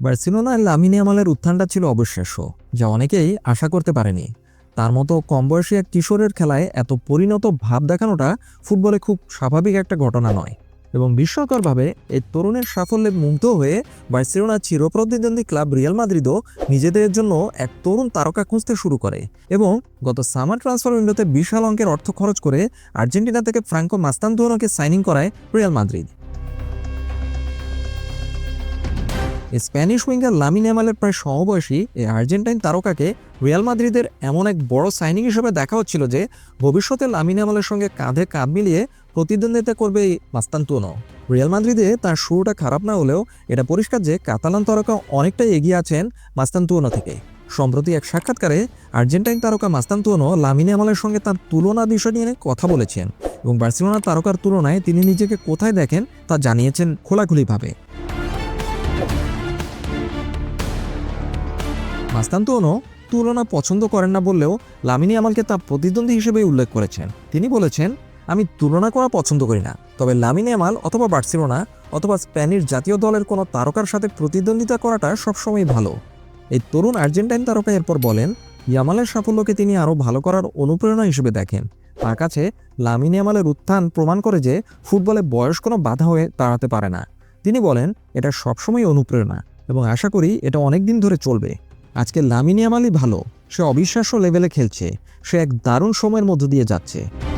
বার্সেলোনায় লামিনে আমালের উত্থানটা ছিল অবিশ্বাস্য, যা অনেকেই আশা করতে পারেনি। তার মতো কম বয়সী এক কিশোরের খেলায় এত পরিণত ভাব দেখানোটা ফুটবলে খুব স্বাভাবিক একটা ঘটনা নয়। এবং বিস্ময়করভাবে এই তরুণের সাফল্যে মুগ্ধ হয়ে বার্সেলোনা চিরপ্রতিদ্বন্দ্বী ক্লাব রিয়াল মাদ্রিদও নিজেদের জন্য এক তরুণ তারকা খুঁজতে শুরু করে এবং গত সামার ট্রান্সফার উইন্ডোতে বিশাল অঙ্কের অর্থ খরচ করে আর্জেন্টিনা থেকে ফ্রাঙ্কো মাস্তান্তোনোকে সাইনিং করায় Real Madrid. Spanish winger Lamine এমালের প্রায় সমবয়সী এই আর্জেন্টাইন তারকাকে রিয়াল মাদ্রিদের এমন এক বড় সাইনিং হিসেবে দেখা হচ্ছিল যে ভবিষ্যতে লামিন এমালের সঙ্গে কাঁধে কাঁধ মিলিয়ে প্রতিদ্বন্দ্বিতা করবে এই মাস্তান্তুনো। রিয়াল মাদ্রিদে তার শুরুটা খারাপ না হলেও এটা পরিষ্কার যে কাতালান তারকা অনেকটাই এগিয়ে আছেন মাস্তান্তুনো থেকে। সম্প্রতি এক সাক্ষাৎকারে আর্জেন্টাইন তারকা মাস্তান্তুনো লামিন এমালের সঙ্গে তার তুলনা বিষয় নিয়ে কথা বলেছেন এবং বার্সেলোনা তারকার তুলনায় তিনি নিজেকে কোথায় দেখেন তা জানিয়েছেন খোলাখুলিভাবে। মাস্তান্তোনো তুলনা পছন্দ করেন না বললেও লামিনী আমালকে তা প্রতিদ্বন্দ্বী হিসেবে উল্লেখ করেছেন। তিনি বলেছেন, আমি তুলনা করা পছন্দ করি না, তবে লামিনী আমাল অথবা বার্সেলোনা অথবা স্প্যানিশ জাতীয় দলের কোনো তারকার সাথে প্রতিদ্বন্দ্বিতা করাটা সবসময় ভালো। এই তরুণ আর্জেন্টাইন তারকা এরপর বলেন, ইয়ামালের সাফল্যকে তিনি আরও ভালো করার অনুপ্রেরণা হিসেবে দেখেন। তার কাছে লামিনী আমালের উত্থান প্রমাণ করে যে ফুটবলে বয়স কোনো বাধা হয়ে দাঁড়াতে পারে না। তিনি বলেন, এটা সবসময় অনুপ্রেরণা এবং আশা করি এটা অনেক দিন ধরে চলবে। আজকে লামিনিয়াম আলী ভালো, সে অবিশ্বাস্য লেভেলে খেলছে, সে এক দারুণ সময়ের মধ্য দিয়ে যাচ্ছে।